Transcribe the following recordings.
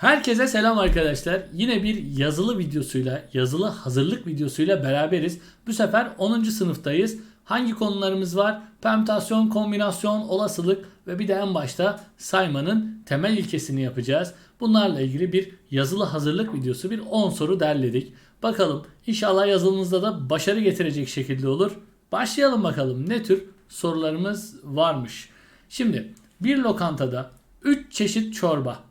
Herkese selam arkadaşlar. Yine bir yazılı videosuyla, yazılı hazırlık videosuyla beraberiz. Bu sefer 10. sınıftayız. Hangi konularımız var? Permütasyon, kombinasyon, olasılık ve bir de en başta saymanın temel ilkesini yapacağız. Bunlarla ilgili bir yazılı hazırlık videosu, bir 10 soru derledik. Bakalım inşallah yazılınızda da başarı getirecek şekilde olur. Başlayalım bakalım ne tür sorularımız varmış. Şimdi bir lokantada 3 çeşit çorba,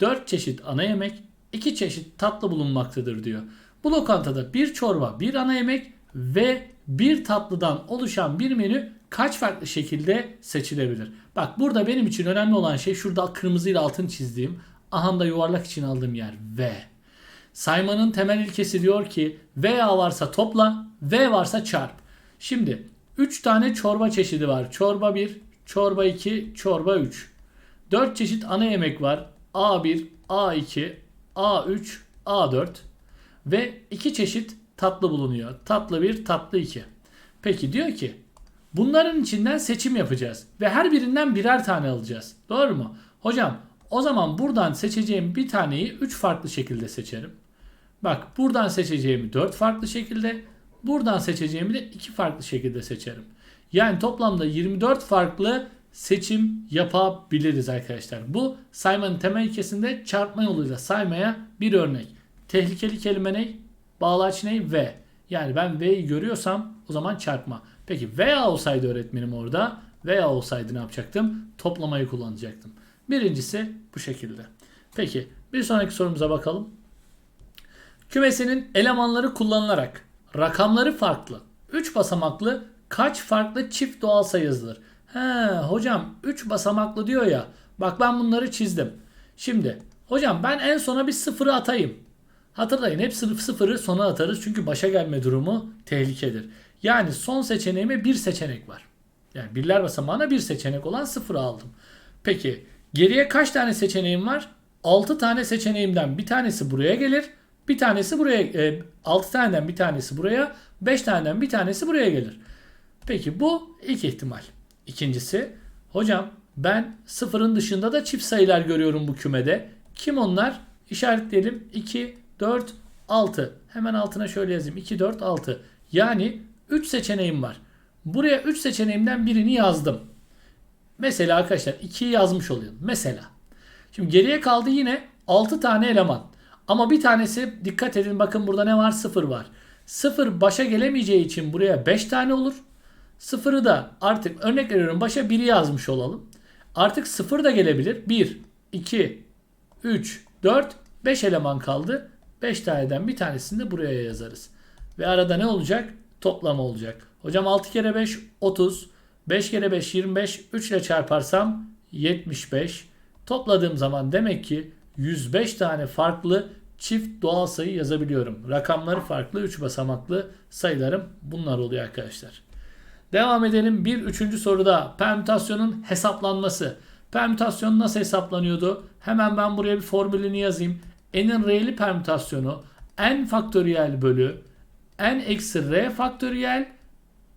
4 çeşit ana yemek, 2 çeşit tatlı bulunmaktadır diyor. Bu lokantada bir çorba, bir ana yemek ve bir tatlıdan oluşan bir menü kaç farklı şekilde seçilebilir? Bak burada benim için önemli olan şey şurada kırmızıyla altın çizdiğim ahanda yuvarlak için aldığım yer V. Saymanın temel ilkesi diyor ki veya varsa topla, V varsa çarp. Şimdi 3 tane çorba çeşidi var. Çorba 1, çorba 2, çorba 3. 4 çeşit ana yemek var. A1, A2, A3, A4 ve 2 çeşit tatlı bulunuyor. Tatlı 1, tatlı 2. Peki diyor ki bunların içinden seçim yapacağız ve her birinden birer tane alacağız. Doğru mu? Hocam o zaman buradan seçeceğim bir taneyi 3 farklı şekilde seçerim. Bak buradan seçeceğimi 4 farklı şekilde, buradan seçeceğimi de 2 farklı şekilde seçerim. Yani toplamda 24 farklı seçim yapabiliriz arkadaşlar. Bu saymanın temel ilkesinde çarpma yoluyla saymaya bir örnek. Tehlikeli kelime ne? Bağlaç ne? V. Yani ben V'yi görüyorsam o zaman çarpma. Peki veya olsaydı öğretmenim orada veya olsaydı ne yapacaktım? Toplamayı kullanacaktım. Birincisi bu şekilde. Peki bir sonraki sorumuza bakalım. Kümesinin elemanları kullanılarak rakamları farklı 3 basamaklı kaç farklı çift doğal sayı yazılır? He hocam 3 basamaklı diyor ya. Bak ben bunları çizdim. Şimdi hocam ben en sona bir sıfırı atayım. Hatırlayın hep sınıf sıfırı sona atarız çünkü başa gelme durumu tehlikedir. Yani son seçeneğime bir seçenek var. Yani birler basamağına bir seçenek olan sıfırı aldım. Peki geriye kaç tane seçeneğim var? 6 tane seçeneğimden bir tanesi buraya gelir. Bir tanesi buraya, e, 6 taneden bir tanesi buraya, 5 taneden bir tanesi buraya gelir. Peki bu ilk ihtimal. İkincisi, hocam ben sıfırın dışında da çift sayılar görüyorum bu kümede. Kim onlar? İşaretleyelim. 2, 4, 6. Hemen altına şöyle yazayım. 2, 4, 6. Yani 3 seçeneğim var. Buraya 3 seçeneğimden birini yazdım. Mesela arkadaşlar 2'yi yazmış oluyorum. Mesela. Şimdi geriye kaldı yine 6 tane eleman. Ama bir tanesi dikkat edin bakın burada ne var? 0 var. 0 başa gelemeyeceği için buraya 5 tane olur. Sıfırı da artık örnek veriyorum başa 1'i yazmış olalım. Artık sıfır da gelebilir. 1, 2, 3, 4, 5 eleman kaldı. 5 taneden bir tanesini de buraya yazarız. Ve arada ne olacak? Toplama olacak. Hocam 6 kere 5 30. 5 kere 5 25. 3 ile çarparsam 75. Topladığım zaman demek ki 105 tane farklı çift doğal sayı yazabiliyorum. Rakamları farklı 3 basamaklı sayılarım bunlar oluyor arkadaşlar. Devam edelim. Bir üçüncü soruda permütasyonun hesaplanması. Permütasyon nasıl hesaplanıyordu? Hemen ben buraya bir formülünü yazayım. N'in R'li permütasyonu N faktöriyel bölü N eksi R faktöriyel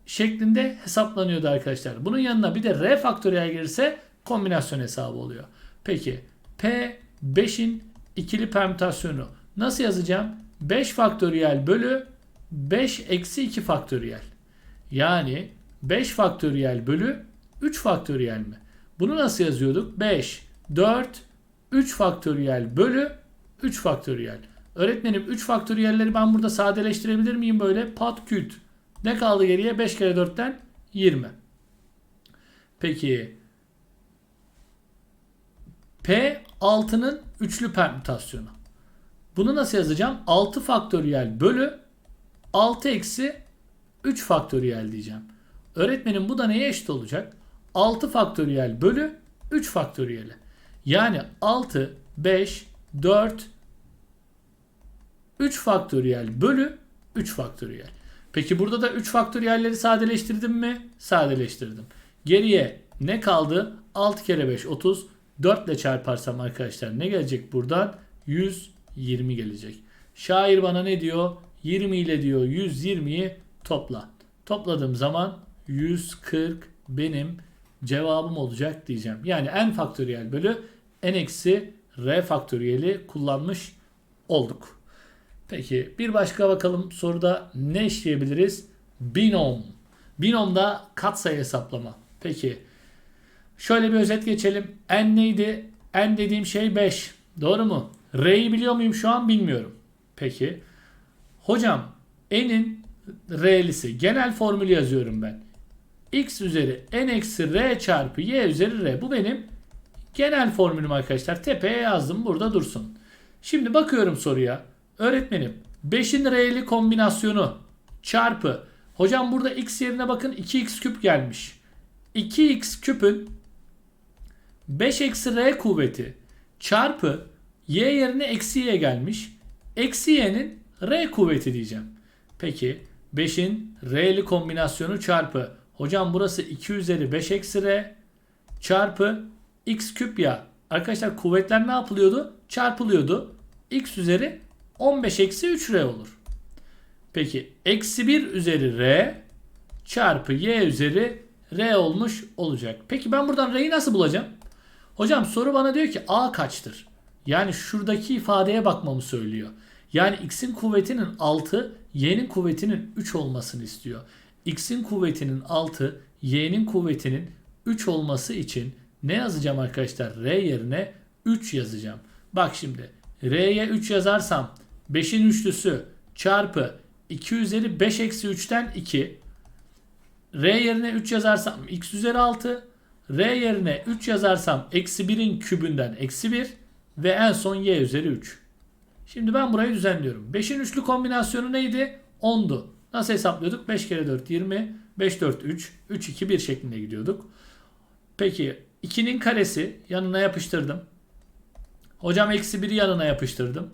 şeklinde hesaplanıyordu arkadaşlar. Bunun yanına bir de R faktöriyel gelirse kombinasyon hesabı oluyor. Peki P 5'in ikili permütasyonu nasıl yazacağım? 5 faktöriyel bölü 5 eksi 2 faktöriyel. Yani 5 faktöriyel bölü 3 faktöriyel mi? Bunu nasıl yazıyorduk? 5, 4, 3 faktöriyel bölü 3 faktöriyel. Öğretmenim 3 faktöriyelleri ben burada sadeleştirebilir miyim böyle? Pat küt. Ne kaldı geriye? 5 kere 4'ten 20. Peki P 6'nın üçlü permütasyonu. Bunu nasıl yazacağım? 6 faktöriyel bölü 6 eksi 3 faktöriyel diyeceğim. Öğretmenim bu da neye eşit olacak? 6 faktöriyel bölü 3 faktöriyel. Yani 6, 5, 4, 3 faktöriyel bölü 3 faktöriyel. Peki burada da 3 faktöriyelleri sadeleştirdim mi? Sadeleştirdim. Geriye ne kaldı? 6 kere 5 30. 4 ile çarparsam arkadaşlar ne gelecek buradan? 120 gelecek. Şair bana ne diyor? 20 ile diyor 120'yi topla. Topladığım zaman 140 benim cevabım olacak diyeceğim. Yani n faktöriyel bölü n eksi r faktöriyeli kullanmış olduk. Peki bir başka bakalım soruda ne işleyebiliriz? Binom. Binomda katsayı hesaplama. Peki şöyle bir özet geçelim. N neydi? N dediğim şey 5. Doğru mu? R'yi biliyor muyum şu an bilmiyorum. Peki. Hocam N'in R'lisi. Genel formülü yazıyorum ben. X üzeri N eksi R çarpı Y üzeri R. Bu benim genel formülüm arkadaşlar. Tepeye yazdım. Burada dursun. Şimdi bakıyorum soruya. Öğretmenim 5'in R'li kombinasyonu çarpı. Hocam burada X yerine bakın 2X küp gelmiş. 2X küpün 5 eksi R kuvveti çarpı Y yerine eksi Y gelmiş. Eksi Y'nin R kuvveti diyeceğim. Peki 5'in R'li kombinasyonu çarpı. Hocam burası 2 üzeri 5 eksi R çarpı X küp ya. Arkadaşlar kuvvetler ne yapılıyordu? Çarpılıyordu. X üzeri 15 eksi 3 R olur. Peki eksi 1 üzeri R çarpı Y üzeri R olmuş olacak. Peki ben buradan R'yi nasıl bulacağım? Hocam soru bana diyor ki A kaçtır? Yani şuradaki ifadeye bakmamı söylüyor. Yani x'in kuvvetinin 6, y'nin kuvvetinin 3 olmasını istiyor. X'in kuvvetinin 6, y'nin kuvvetinin 3 olması için ne yazacağım arkadaşlar? R yerine 3 yazacağım. Bak şimdi R'ye 3 yazarsam 5'in üçlüsü çarpı 2 üzeri 5 eksi 3'ten 2. R yerine 3 yazarsam x üzeri 6. R yerine 3 yazarsam eksi 1'in kübünden eksi 1 ve en son y üzeri 3. Şimdi ben burayı düzenliyorum. 5'in üçlü kombinasyonu neydi? 10'du. Nasıl hesaplıyorduk? 5 kere 4 20. 5 4 3. 3 2 1 şeklinde gidiyorduk. Peki 2'nin karesi yanına yapıştırdım. Hocam eksi 1'i yanına yapıştırdım.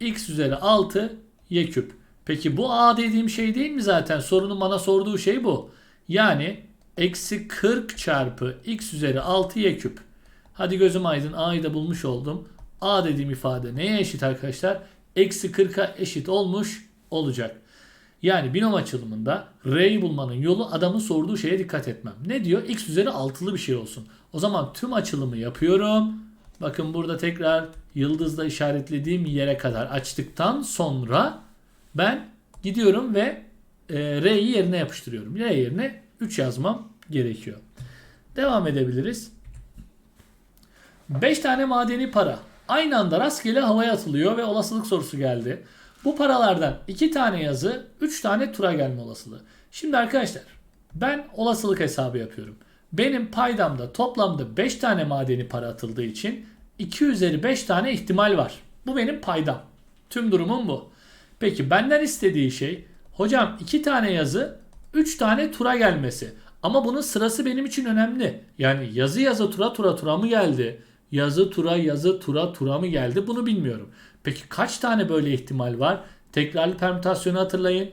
x üzeri 6 y küp. Peki bu a dediğim şey değil mi zaten? Sorunun bana sorduğu şey bu. Yani eksi 40 çarpı x üzeri 6 y küp. Hadi gözüm aydın a'yı da bulmuş oldum. A dediğim ifade neye eşit arkadaşlar? Eksi 40'a eşit olmuş olacak. Yani binom açılımında R'yi bulmanın yolu adamın sorduğu şeye dikkat etmem. Ne diyor? X üzeri altılı bir şey olsun. O zaman tüm açılımı yapıyorum. Bakın burada tekrar yıldızla işaretlediğim yere kadar açtıktan sonra ben gidiyorum ve e, R'yi yerine yapıştırıyorum. R yerine 3 yazmam gerekiyor. Devam edebiliriz. 5 tane madeni para aynı anda rastgele havaya atılıyor ve olasılık sorusu geldi. Bu paralardan 2 tane yazı, 3 tane tura gelme olasılığı. Şimdi arkadaşlar ben olasılık hesabı yapıyorum. Benim paydamda toplamda 5 tane madeni para atıldığı için 2 üzeri 5 tane ihtimal var. Bu benim paydam. Tüm durumum bu. Peki benden istediği şey hocam 2 tane yazı 3 tane tura gelmesi. Ama bunun sırası benim için önemli. Yani yazı yazı tura tura tura mı geldi? Yazı tura yazı tura tura mı geldi? Bunu bilmiyorum. Peki kaç tane böyle ihtimal var? Tekrarlı permütasyonu hatırlayın.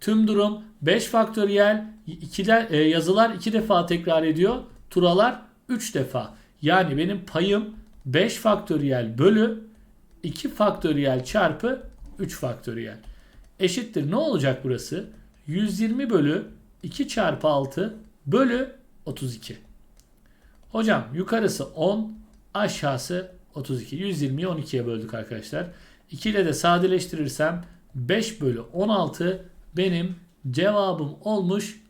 Tüm durum 5 faktöriyel ikiler, e, yazılar 2 defa tekrar ediyor. Turalar 3 defa. Yani benim payım 5 faktöriyel bölü 2 faktöriyel çarpı 3 faktöriyel. Eşittir ne olacak burası? 120 bölü 2 çarpı 6 bölü 32. Hocam yukarısı 10 aşağısı 32. 120'yi 12'ye böldük arkadaşlar. 2 ile de sadeleştirirsem 5 bölü 16 benim cevabım olmuş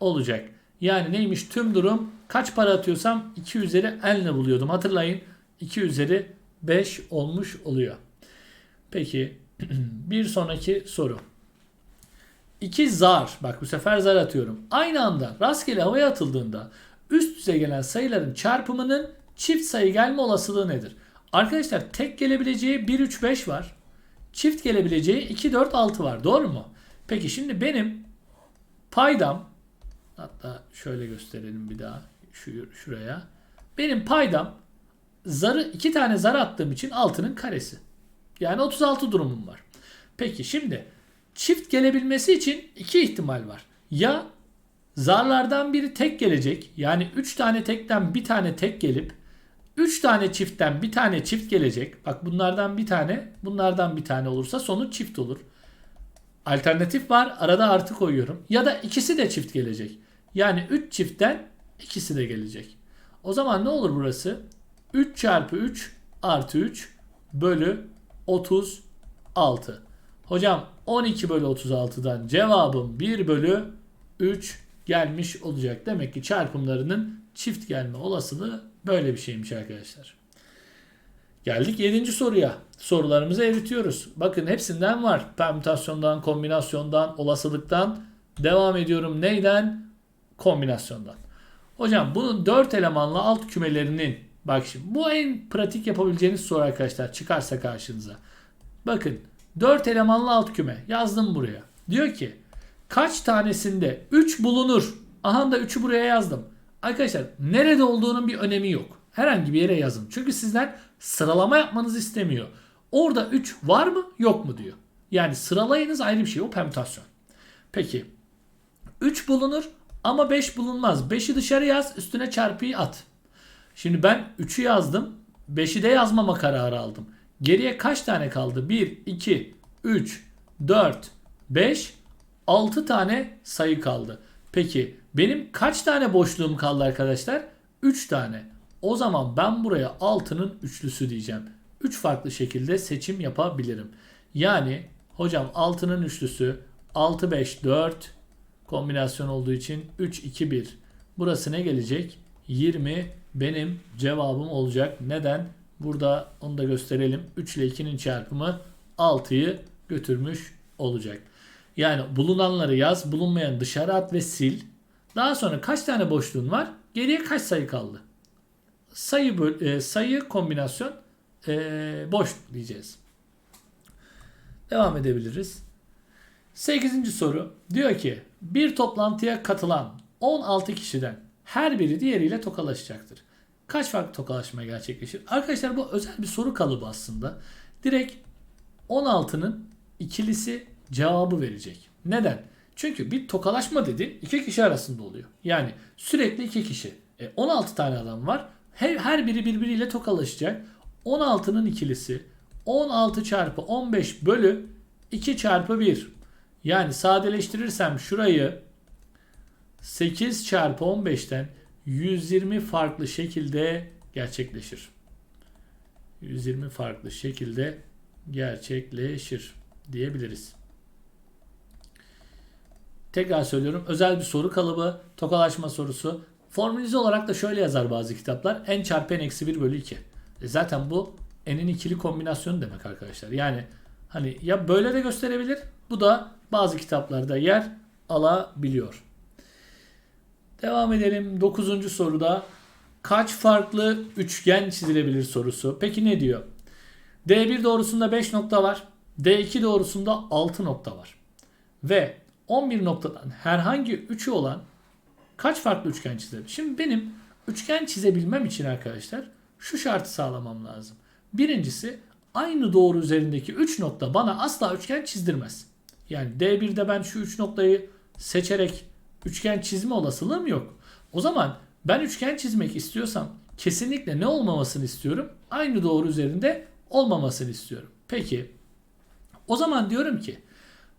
olacak. Yani neymiş tüm durum kaç para atıyorsam 2 üzeri n ile buluyordum. Hatırlayın 2 üzeri 5 olmuş oluyor. Peki bir sonraki soru. İki zar, bak bu sefer zar atıyorum. Aynı anda rastgele havaya atıldığında üst üste gelen sayıların çarpımının çift sayı gelme olasılığı nedir? Arkadaşlar tek gelebileceği 1, 3, 5 var. Çift gelebileceği 2, 4, 6 var. Doğru mu? Peki şimdi benim paydam hatta şöyle gösterelim bir daha şu şuraya. Benim paydam zarı iki tane zar attığım için altının karesi. Yani 36 durumum var. Peki şimdi çift gelebilmesi için iki ihtimal var. Ya zarlardan biri tek gelecek. Yani 3 tane tekten bir tane tek gelip 3 tane çiftten bir tane çift gelecek. Bak bunlardan bir tane, bunlardan bir tane olursa sonuç çift olur. Alternatif var. Arada artı koyuyorum. Ya da ikisi de çift gelecek. Yani 3 çiftten ikisi de gelecek. O zaman ne olur burası? 3 çarpı 3 artı 3 bölü 36. Hocam 12 bölü 36'dan cevabım 1 bölü 3 gelmiş olacak. Demek ki çarpımlarının çift gelme olasılığı böyle bir şeymiş arkadaşlar. Geldik 7. soruya. Sorularımızı eritiyoruz. Bakın hepsinden var. Permütasyondan, kombinasyondan, olasılıktan. Devam ediyorum. Neyden? Kombinasyondan. Hocam bunun 4 elemanlı alt kümelerinin bak şimdi bu en pratik yapabileceğiniz soru arkadaşlar çıkarsa karşınıza. Bakın 4 elemanlı alt küme yazdım buraya. Diyor ki kaç tanesinde 3 bulunur? Aha da 3'ü buraya yazdım. Arkadaşlar nerede olduğunun bir önemi yok. Herhangi bir yere yazın. Çünkü sizden sıralama yapmanızı istemiyor. Orada 3 var mı yok mu diyor. Yani sıralayınız ayrı bir şey. O permütasyon. Peki 3 bulunur ama 5 bulunmaz. 5'i dışarı yaz üstüne çarpıyı at. Şimdi ben 3'ü yazdım. 5'i de yazmama kararı aldım. Geriye kaç tane kaldı? 1, 2, 3, 4, 5, 6 tane sayı kaldı. Peki benim kaç tane boşluğum kaldı arkadaşlar? 3 tane. O zaman ben buraya 6'nın üçlüsü diyeceğim. 3 farklı şekilde seçim yapabilirim. Yani hocam 6'nın üçlüsü 6, 5, 4 kombinasyon olduğu için 3, 2, 1. Burası ne gelecek? 20 benim cevabım olacak. Neden? Burada onu da gösterelim. 3 ile 2'nin çarpımı 6'yı götürmüş olacak. Yani bulunanları yaz, bulunmayan dışarı at ve sil. Daha sonra kaç tane boşluğun var? Geriye kaç sayı kaldı? Sayı böl- e, sayı kombinasyon e, boşluk diyeceğiz. Devam edebiliriz. 8. soru diyor ki bir toplantıya katılan 16 kişiden her biri diğeriyle tokalaşacaktır. Kaç farklı tokalaşma gerçekleşir? Arkadaşlar bu özel bir soru kalıbı aslında. Direkt 16'nın ikilisi cevabı verecek. Neden? Çünkü bir tokalaşma dedi iki kişi arasında oluyor. Yani sürekli iki kişi. E, 16 tane adam var. Her, her biri birbiriyle tokalaşacak. 16'nın ikilisi 16 çarpı 15 bölü 2 çarpı 1. Yani sadeleştirirsem şurayı 8 çarpı 15'ten 120 farklı şekilde gerçekleşir. 120 farklı şekilde gerçekleşir diyebiliriz. Tekrar söylüyorum. Özel bir soru kalıbı, tokalaşma sorusu. Formülize olarak da şöyle yazar bazı kitaplar. n çarpı n eksi 1 bölü 2. E zaten bu n'in ikili kombinasyonu demek arkadaşlar. Yani hani ya böyle de gösterebilir. Bu da bazı kitaplarda yer alabiliyor. Devam edelim. 9. soruda kaç farklı üçgen çizilebilir sorusu. Peki ne diyor? D1 doğrusunda 5 nokta var. D2 doğrusunda 6 nokta var. Ve 11 noktadan herhangi 3'ü olan kaç farklı üçgen çizebilir? Şimdi benim üçgen çizebilmem için arkadaşlar şu şartı sağlamam lazım. Birincisi aynı doğru üzerindeki 3 nokta bana asla üçgen çizdirmez. Yani D1'de ben şu 3 noktayı seçerek üçgen çizme olasılığım yok. O zaman ben üçgen çizmek istiyorsam kesinlikle ne olmamasını istiyorum? Aynı doğru üzerinde olmamasını istiyorum. Peki o zaman diyorum ki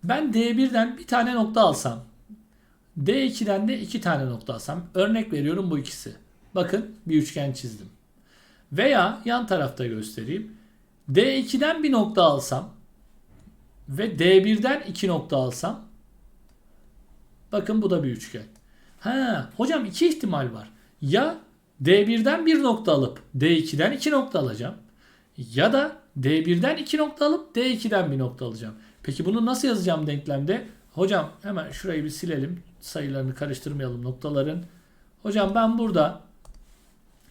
ben D1'den bir tane nokta alsam D2'den de iki tane nokta alsam örnek veriyorum bu ikisi. Bakın bir üçgen çizdim. Veya yan tarafta göstereyim. D2'den bir nokta alsam ve D1'den iki nokta alsam bakın bu da bir üçgen. Ha, hocam iki ihtimal var. Ya D1'den bir nokta alıp D2'den iki nokta alacağım. Ya da D1'den iki nokta alıp D2'den bir nokta alacağım. Peki bunu nasıl yazacağım denklemde? Hocam hemen şurayı bir silelim. Sayılarını karıştırmayalım noktaların. Hocam ben burada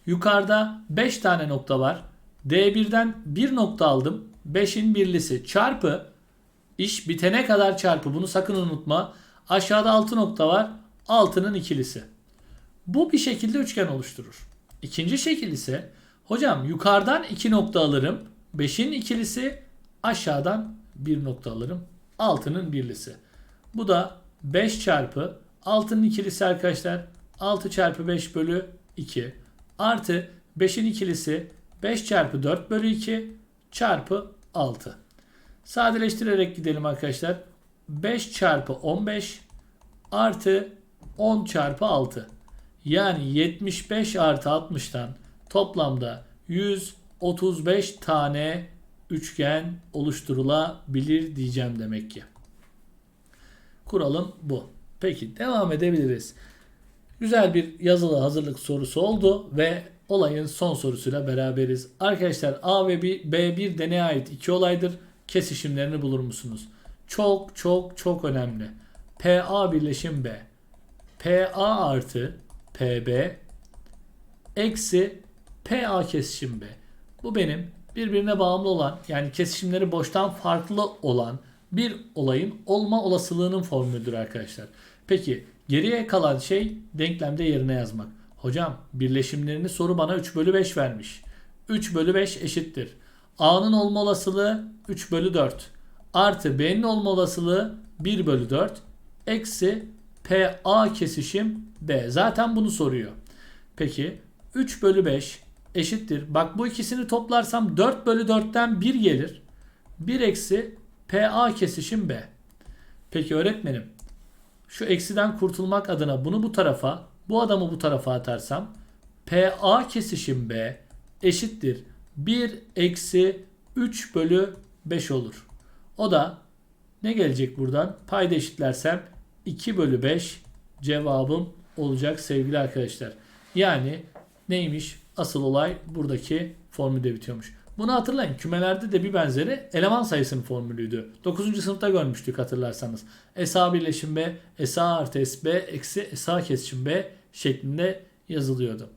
yukarıda 5 tane nokta var. D1'den bir nokta aldım. 5'in birlisi çarpı iş bitene kadar çarpı bunu sakın unutma. Aşağıda 6 nokta var. 6'nın ikilisi. Bu bir şekilde üçgen oluşturur. İkinci şekil ise hocam yukarıdan 2 nokta alırım. 5'in ikilisi aşağıdan 1 nokta alırım. 6'nın birlisi. Bu da 5 çarpı 6'nın ikilisi arkadaşlar. 6 çarpı 5 bölü 2 artı 5'in ikilisi 5 çarpı 4 bölü 2 çarpı 6. Sadeleştirerek gidelim arkadaşlar. 5 çarpı 15 artı 10 çarpı 6. Yani 75 artı 60'tan toplamda 35 tane üçgen oluşturulabilir diyeceğim demek ki. Kuralım bu. Peki devam edebiliriz. Güzel bir yazılı hazırlık sorusu oldu ve olayın son sorusuyla beraberiz. Arkadaşlar A ve B, B1 deneye ait iki olaydır. Kesişimlerini bulur musunuz? Çok çok çok önemli. PA birleşim B. PA artı PB eksi PA kesişim B. Bu benim birbirine bağımlı olan yani kesişimleri boştan farklı olan bir olayın olma olasılığının formülüdür arkadaşlar. Peki geriye kalan şey denklemde yerine yazmak. Hocam birleşimlerini soru bana 3 bölü 5 vermiş. 3 bölü 5 eşittir. A'nın olma olasılığı 3 bölü 4. Artı B'nin olma olasılığı 1 bölü 4. Eksi PA kesişim B. Zaten bunu soruyor. Peki 3 bölü 5 eşittir. Bak bu ikisini toplarsam 4 bölü 4'ten 1 gelir. 1 eksi PA kesişim B. Peki öğretmenim şu eksiden kurtulmak adına bunu bu tarafa bu adamı bu tarafa atarsam PA kesişim B eşittir 1 eksi 3 bölü 5 olur. O da ne gelecek buradan? Payda eşitlersem 2 bölü 5 cevabım olacak sevgili arkadaşlar. Yani neymiş? Asıl olay buradaki formülde bitiyormuş. Bunu hatırlayın. Kümelerde de bir benzeri eleman sayısının formülüydü. 9. sınıfta görmüştük hatırlarsanız. SA birleşim B, SA artı SB eksi SA kesişim B şeklinde yazılıyordu.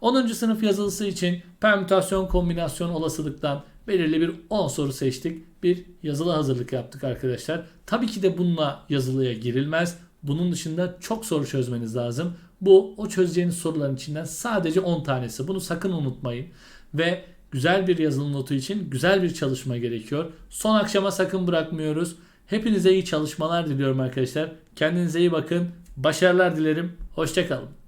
10. sınıf yazılısı için permütasyon kombinasyon olasılıktan belirli bir 10 soru seçtik. Bir yazılı hazırlık yaptık arkadaşlar. Tabii ki de bununla yazılıya girilmez. Bunun dışında çok soru çözmeniz lazım. Bu o çözeceğiniz soruların içinden sadece 10 tanesi. Bunu sakın unutmayın. Ve güzel bir yazılı notu için güzel bir çalışma gerekiyor. Son akşama sakın bırakmıyoruz. Hepinize iyi çalışmalar diliyorum arkadaşlar. Kendinize iyi bakın. Başarılar dilerim. Hoşçakalın.